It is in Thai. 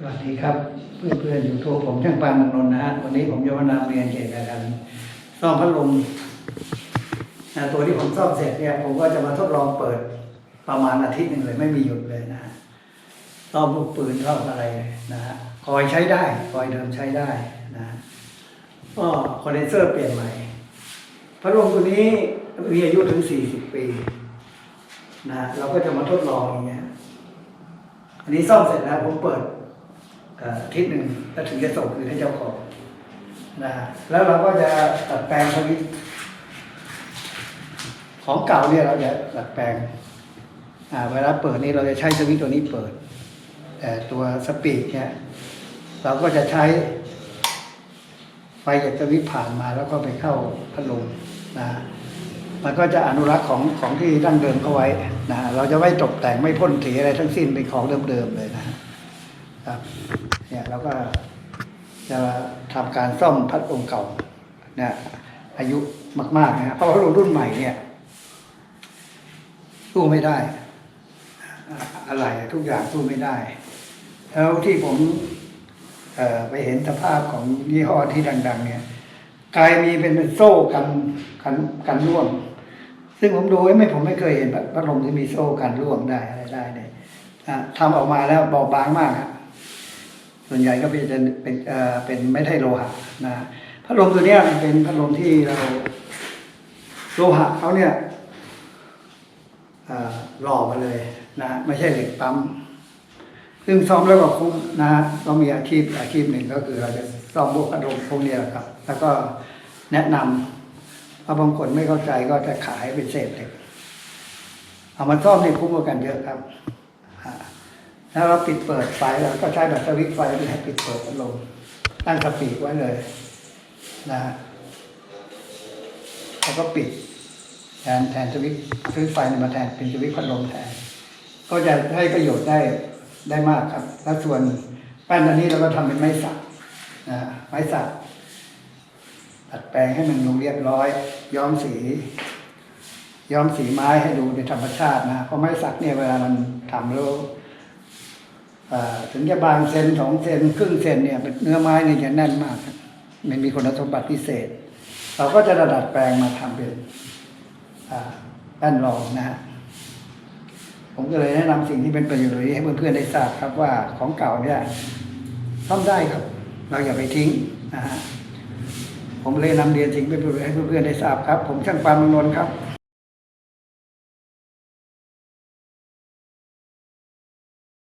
สวัสดีครับ เพื่อนเพื่อนยูทูบผมช่างปานมงนนนะฮะวันนี้ผมจะมานำเรียนเกี่ยวกับการซ่อมพัดลมนะตัวที่ผมซ่อมเสร็จเนี่ย ผมก็จะมาทดลองเปิดประมาณอาทิตย์หนึ่งเลย ไม่มีหยุดเลยนะฮะซ่อมลูกปืนซ่อมอะไรนะฮะคอยใช้ได้คอยเดิมใช้ได้นะฮะก็คอนเดนเซอร์เปลี่ยนใหม่พัดลมตัวนี้มีอายุถึง40ปีนะฮะเราก็จะมาทดลองอย่างเงี้ยอันนี้ซ่อมเสร็จแล้วผมเปิด ทิตย์หนึ่งแล้วถึงจะส่งคืนให้เจ้าของนะฮะแล้วเราก็จะตัดแปลงสวิตของเก่าเนี่ยเราจะตัดแปลงเวลาเปิดนี่เราจะใช้สวิตตัวนี้เปิด แต่ตัวสปีดเนี่ยเราก็จะใช้ไฟจากสวิตผ่านมาแล้วก็ไปเข้าพัดลมนะฮะมันก็จะอนุรักษ์ของของที่ดั้งเดิมเขาไว้นะเราจะไม่ตกแต่งไม่พ่นสีอะไรทั้งสิ้นเป็นของเดิมๆเลยนะฮะครับ เนี่ยเราก็จะทำการซ่อมพัดลมเก่าเนี่ยอายุมากๆนะฮะเพราะว่ารุ่นใหม่เนี่ยสู้ไม่ได้ อะไรทุกอย่างสู้ไม่ได้ แล้วที่ผมไปเห็นสภาพของยี่ห้อที่ดัง ๆ เนี่ยกลายมีเป็นโซ่กันกันกันร่วงซึ่งผมดูไม่ผมไม่เคยเห็นพัดลมที่มีโซ่กันร่วงได้อะไรได้เนี่ยทำออกมาแล้วบาบางมากฮะ ส่วนใหญ่ก็เป็นเป็นเป็นไม่ใช่โลหะนะพัดลมตัวนี้มันเป็นพัดลมที่เราโลหะเขาเนี่ยหล่อมาเลยนะไม่ใช่เหล็กปั๊มซึ่งซ่อมแล้วก็คุ้มนะฮะเรามีอาชีพอาชีพหนึ่งก็คือเราจะซ่อมพวกพัดลมพวกนี้แหละครับ แล้วก็แนะนำถ้าบางคนไม่เข้าใจก็จะขายเป็นเศษเหล็กเอามาซ่อมนี่คุ้มกว่ากันเยอะครับ แล้วเราปิดเปิดไฟเราก็ใช้แบบสวิตไฟให้ปิดเปิดพัดลมตั้งสปีดไว้เลยนะแล้วก็ปิดแทนแทนสวิตช์สวิตไฟนี่มาแทนเป็นสวิตช์พัดลมแทน ก็จะให้ประโยชน์ได้ได้มากครับ แล้วส่วนแป้นอันนี้เราก็ทำเป็นไม้สักนะไม้สักตัดแปลงให้มันดูเรียบร้อย ย้อมสี ย้อมสีไม้ให้ดูในธรรมชาตินะเพราะไม้สักเนี่ยเวลามันทำแล้ว ถึงจะบางเซนสองเซนครึ่งเซนเนี่ยเนื้อไม้เนี่ยจะแน่นมากมันมีคุณสมบัติพิเศษ เราก็จะระดัดแปลงมาทำเป็นอ่าแป้นรองนะฮะผมก็เลยแนะนำสิ่งที่เป็นประโยชน์นี้ให้เพื่อนๆได้ทราบครับว่าของเก่าเนี่ยซ่อมได้ครับ เราอย่าไปทิ้งนะฮะผมเลยนำเรียนสิ่งเป็นประโยชน์ให้เพื่อนๆได้ทราบครับ ผมช่างปานมงนนท์ครับ